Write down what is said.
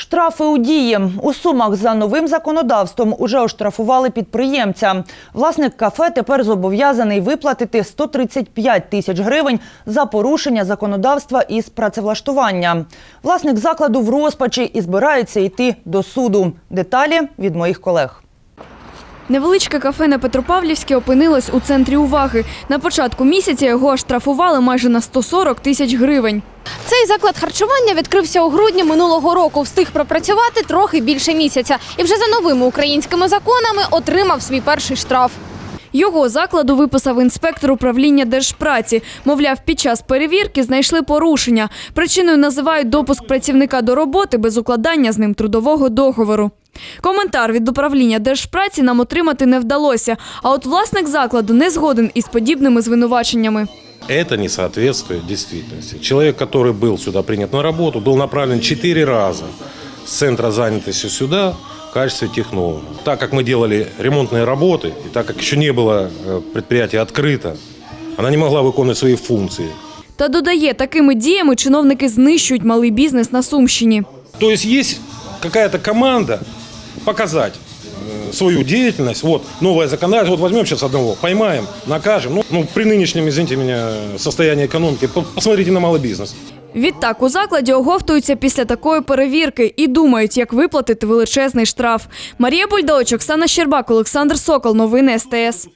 Штрафи у дії. У Сумах за новим законодавством уже оштрафували підприємця. Власник кафе тепер зобов'язаний виплатити 135 тисяч гривень за порушення законодавства із працевлаштування. Власник закладу в розпачі і збирається йти до суду. Деталі від моїх колег. Невеличке кафе на Петропавлівській опинилось у центрі уваги. На початку місяця його штрафували майже на 140 тисяч гривень. Цей заклад харчування відкрився у грудні минулого року. Встиг пропрацювати трохи більше місяця. І вже за новими українськими законами отримав свій перший штраф. Його закладу виписав інспектор управління держпраці. Мовляв, під час перевірки знайшли порушення. Причиною називають допуск працівника до роботи без укладання з ним трудового договору. Коментар від управління держпраці нам отримати не вдалося. А от власник закладу не згоден із подібними звинуваченнями. Это не соответствует действительности. Человек, который был сюда принят на работу, был направлен четыре раза с центра занятости сюда в качестве технолога. Так как мы делали ремонтные работы, и так как еще не было э, предприятие открыто, она не могла выполнять свои функции. Та додає, такими діями чиновники знищують малий бізнес на Сумщині. То есть есть какая-то команда показать э, свою деятельность. Вот новое законодательство. Вот возьмем сейчас одного, поймаем, накажем. Ну, ну, при нынешнем, извините меня, состоянии экономики, по- посмотрите на малый бизнес. Відтак у закладі оговтуються після такої перевірки і думають, як виплатити величезний штраф. Марія Бульдович, Оксана Щербак, Олександр Сокол. Новини СТС.